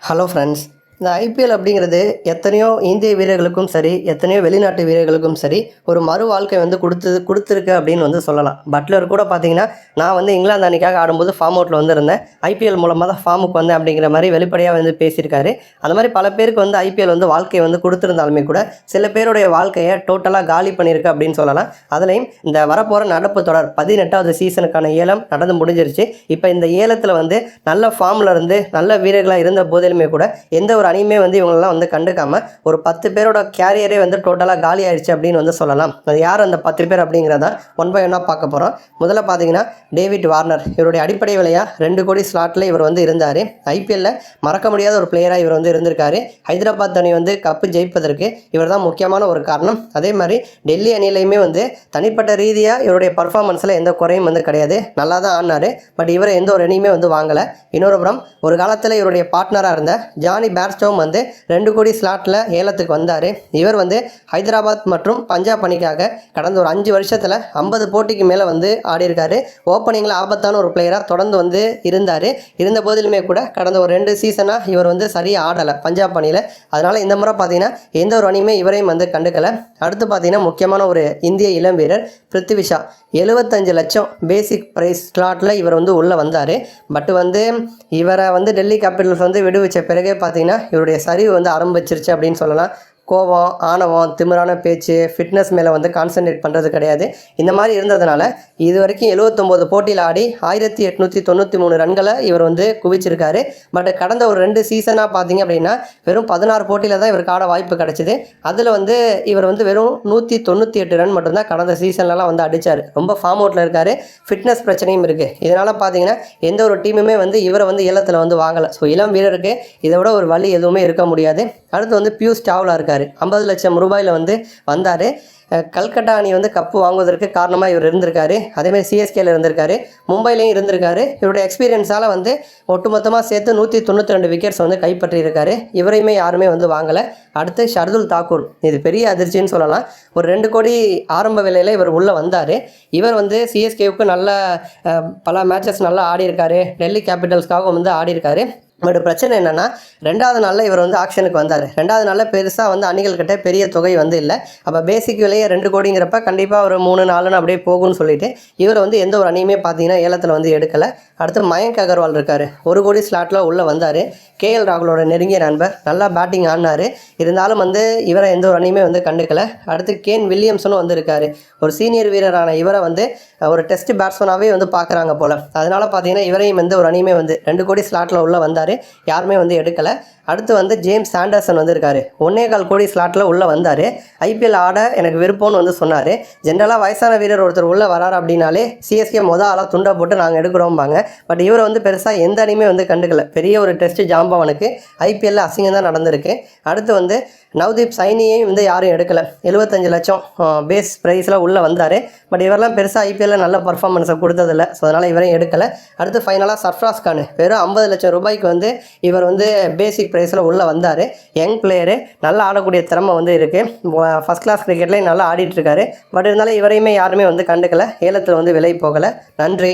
Hello friends இந்த IPL அப்படிங்கிறது எத்தனையோ இந்திய வீரர்களுக்கும் சரி எத்தனையோ வெளிநாட்டு வீரர்களுக்கும் சரி ஒரு மறு வாழ்க்கை வந்து கொடுத்து கொடுத்துருக்கு அப்படின்னு வந்து சொல்லலாம். பட்லர் கூட பார்த்தீங்கன்னா நான் வந்து இங்கிலாந்து அணிக்காக ஆடும்போது ஃபார்ம் அவுட்டில் வந்திருந்தேன். ஐபிஎல் மூலமாக தான் ஃபார்முக்கு வந்தேன் அப்படிங்கிற மாதிரி வெளிப்படையாக வந்து பேசியிருக்காரு. அந்த மாதிரி பல பேருக்கு வந்து ஐபிஎல் வந்து வாழ்க்கையை வந்து கொடுத்துருந்தாலுமே கூட சில பேருடைய வாழ்க்கையை டோட்டலாக காலி பண்ணியிருக்கு அப்படின்னு சொல்லலாம். அதுலேயும் இந்த வரப்போகிற நடப்பு தொடர் பதினெட்டாவது சீசனுக்கான ஏலம் நடந்து முடிஞ்சிருச்சு. இப்போ இந்த ஏலத்தில் வந்து நல்ல ஃபார்மில் இருந்து நல்ல வீரர்களாக இருந்த போதிலுமே கூட எந்த ஒரு அணியுமே வந்து இவங்களெலாம் வந்து கண்டுக்காமல் ஒரு பத்து பேரோட கேரியரே வந்து டோட்டலாக காலி ஆயிடுச்சு அப்படின்னு வந்து சொல்லலாம். அது யார் அந்த பத்து பேர் அப்படிங்கிறத ஒன் பை ஒன்னாக பார்க்க போகிறோம் முதல்ல பார்த்தீங்கன்னா டேவிட் வார்னர். இவருடைய அடிப்படை விலையாக ரெண்டு கோடி ஸ்லாட்டில் இவர் வந்து இருந்தார். ஐபிஎல்ல மறக்க முடியாத ஒரு பிளேயராக இவர் வந்து இருந்திருக்காரு. ஹைதராபாத் அணி வந்து கப்பு ஜெயிப்பதற்கு இவர் தான் முக்கியமான ஒரு காரணம். அதே மாதிரி டெல்லி அணிலையுமே வந்து தனிப்பட்ட ரீதியாக இவருடைய பர்ஃபார்மன்ஸில் எந்த குறையும் வந்து கிடையாது. நல்லா தான் ஆடினார். பட் இவரை எந்த ஒரு அணியுமே வந்து வாங்கலை. இன்னொரு புறம் ஒரு காலத்தில் இவருடைய பார்ட்னராக இருந்த ஜானி பேர் பேர்ஸ்டோம் வந்து ரெண்டு கோடி ஸ்லாட்டில் ஏலத்துக்கு வந்தார். இவர் வந்து ஹைதராபாத் மற்றும் பஞ்சாப் அணிக்காக கடந்த ஒரு அஞ்சு வருஷத்தில் ஐம்பது போட்டிக்கு மேலே வந்து ஆடியிருக்காரு. ஓப்பனிங்கில் ஆபத்தான ஒரு பிளேயராக தொடர்ந்து வந்து இருந்தார். இருந்த போதிலுமே கூட கடந்த ஒரு ரெண்டு சீசனாக இவர் வந்து சரியாக ஆடலை பஞ்சாப் அணியில். அதனால் இந்த முறை பார்த்தீங்கன்னா எந்த ஒரு அணியுமே இவரையும் வந்து கண்டுக்கலை. அடுத்து பார்த்தீங்கன்னா முக்கியமான ஒரு இந்திய இளம் வீரர் பிருத்திவிஷா எழுபத்தஞ்சு லட்சம் பேசிக் ப்ரைஸ் ஸ்லாட்டில் இவர் வந்து உள்ளே வந்தார். பட் வந்து இவரை வந்து டெல்லி கேபிட்டல்ஸ் வந்து விடுவிச்ச பிறகே பார்த்தீங்கன்னா இவருடைய சரிவு வந்து ஆரம்பிச்சிருச்சு அப்படின்னு சொல்லலாம். கோவம் ஆணவம் திமிரான பேச்சு ஃபிட்னஸ் மேலே வந்து கான்சென்ட்ரேட் பண்ணுறது கிடையாது. இந்த மாதிரி இருந்ததுனால இது வரைக்கும் எழுவத்தொம்போது போட்டியில் ஆடி ஆயிரத்தி எட்நூற்றி தொண்ணூற்றி மூணு ரன்களை இவர் வந்து குவிச்சிருக்காரு. பட் கடந்த ஒரு ரெண்டு சீசனாக பார்த்தீங்க அப்படின்னா வெறும் பதினாறு போட்டியில் தான் இவருக்கு ஆட வாய்ப்பு கிடச்சிது. அதில் வந்து இவர் வந்து வெறும் நூற்றி தொண்ணூற்றி எட்டு ரன் மட்டும்தான் கடந்த சீசன்லலாம் வந்து அடித்தார் ரொம்ப ஃபார்ம் அவுட்டில் இருக்கார். ஃபிட்னஸ் பிரச்சனையும் இருக்குது இதனால் பார்த்தீங்கன்னா எந்த ஒரு டீமுமே வந்து இவரை வந்து ஏலத்தில் வந்து வாங்கலை. ஸோ இளம் வீரருக்கு இதை விட ஒரு வழி எதுவுமே இருக்க முடியாது. அடுத்து வந்து பியூஸ் சாவ்லா இருக்கார். ஐம்பது லட்சம் ரூபாயில் வந்து வந்தார். கல்கட்டா அணி வந்து கப்பு வாங்குவதற்கு காரணமாக இவர் இருந்திருக்காரு. அதேமாதிரி சிஎஸ்கேல இருந்திருக்காரு. மும்பைலையும் இருந்திருக்காரு. இவருடைய எக்ஸ்பீரியன்ஸால் வந்து ஒட்டுமொத்தமாக சேர்த்து நூற்றி தொண்ணூற்றி ரெண்டு விக்கெட்ஸ் வந்து கைப்பற்றியிருக்காரு. இவரையுமே யாருமே வந்து வாங்கலை. அடுத்து ஷர்துல் தாக்கூர். இது பெரிய அதிர்ச்சின்னு சொல்லலாம். ஒரு ரெண்டு கோடி ஆரம்ப விலையில் இவர் உள்ளே வந்தார். இவர் வந்து சிஎஸ்கேவுக்கு நல்ல பல மேட்சஸ் நல்லா ஆடியிருக்காரு. டெல்லி கேபிட்டல்ஸ்க்காகவும் வந்து ஆடியிருக்காரு. பட் பிரச்சனை என்னென்னா ரெண்டாவது நாளில் இவர் வந்து ஆக்ஷனுக்கு வந்தார். ரெண்டாவது நாளில் பெருசாக வந்து அணிகள்கிட்ட பெரிய தொகை வந்து இல்லை. அப்போ பேசிக் விலையே ரெண்டு கோடிங்கிறப்ப கண்டிப்பாக ஒரு மூணு நாலுன்னு அப்படியே போகும்னு சொல்லிட்டு இவர் வந்து எந்த ஒரு அணியுமே பார்த்தீங்கன்னா ஏலத்தில் வந்து எடுக்கலை. அடுத்து மயங்க் அகர்வால் இருக்கார். ஒரு கோடி ஸ்லாட்டில் உள்ளே வந்தார். கேஎல் ராகுலோட நெருங்கிய நண்பர். நல்லா பேட்டிங் ஆடினார். இருந்தாலும் வந்து இவரை எந்த ஒரு அணியுமே வந்து கண்டுக்கலை. அடுத்து கேன் வில்லியம்ஸனும் வந்திருக்காரு ஒரு சீனியர் வீரரான இவரை வந்து ஒரு டெஸ்ட் பேட்ஸ்மனாகவே வந்து பார்க்குறாங்க போல். அதனால் பார்த்தீங்கன்னா இவரையும் வந்து ஒரு அணியுமே வந்து ரெண்டு கோடி ஸ்லாட்டில் உள்ளே வந்தார். யாருமே வந்து எடுக்கலை. அடுத்து வந்து ஜேம்ஸ் சாண்டர்சன் வந்திருக்காரு. ஒன்னே கால் கோடி ஸ்லாட்டில் உள்ளே வந்தார். ஐபிஎல் ஆட எனக்கு விருப்பம்னு வந்து சொன்னார். ஜென்ரலாக வயசான வீரர் ஒருத்தர் உள்ளே வராரு அப்படின்னாலே சிஎஸ்கே மொதல் ஆளாக துண்டை போட்டு நாங்கள் எடுக்கிறோம்பாங்க. பட் இவரை வந்து பெருசாக எந்த அணியுமே வந்து கண்டுக்கல. பெரிய ஒரு டெஸ்ட் ஜாம்பவனுக்கு ஐபிஎல்ல அசிங்கம் தான் நடந்திருக்கு. அடுத்து வந்து நவ்தீப் சைனியையும் வந்து யாரும் எடுக்கலை. எழுபத்தஞ்சு லட்சம் பேஸ் ப்ரைஸில் உள்ளே வந்தார். பட் இவரெல்லாம் பெருசாக ஐபிஎல்ல நல்ல பர்ஃபார்மன்ஸை கொடுத்ததில்ல. ஸோ அதனால் இவரையும் எடுக்கலை. அடுத்து ஃபைனலாக சர்ஃப்ராஸ் கான். வெறும் ஐம்பது லட்சம் ரூபாய்க்கு வந்து வந்து இவர் வந்து பேசிக் ப்ரைஸில் உள்ளே வந்தார். யங் பிளேயரு நல்லா ஆடக்கூடிய திறமை வந்து இருக்குது ஃபஸ்ட் கிளாஸ் கிரிக்கெட்லேயும் நல்லா ஆடிட்டுருக்காரு பட் இருந்தாலும் இவரையுமே யாருமே வந்து கண்டுக்கலை. ஏலத்தில் வந்து விலை போகலை. நன்றி.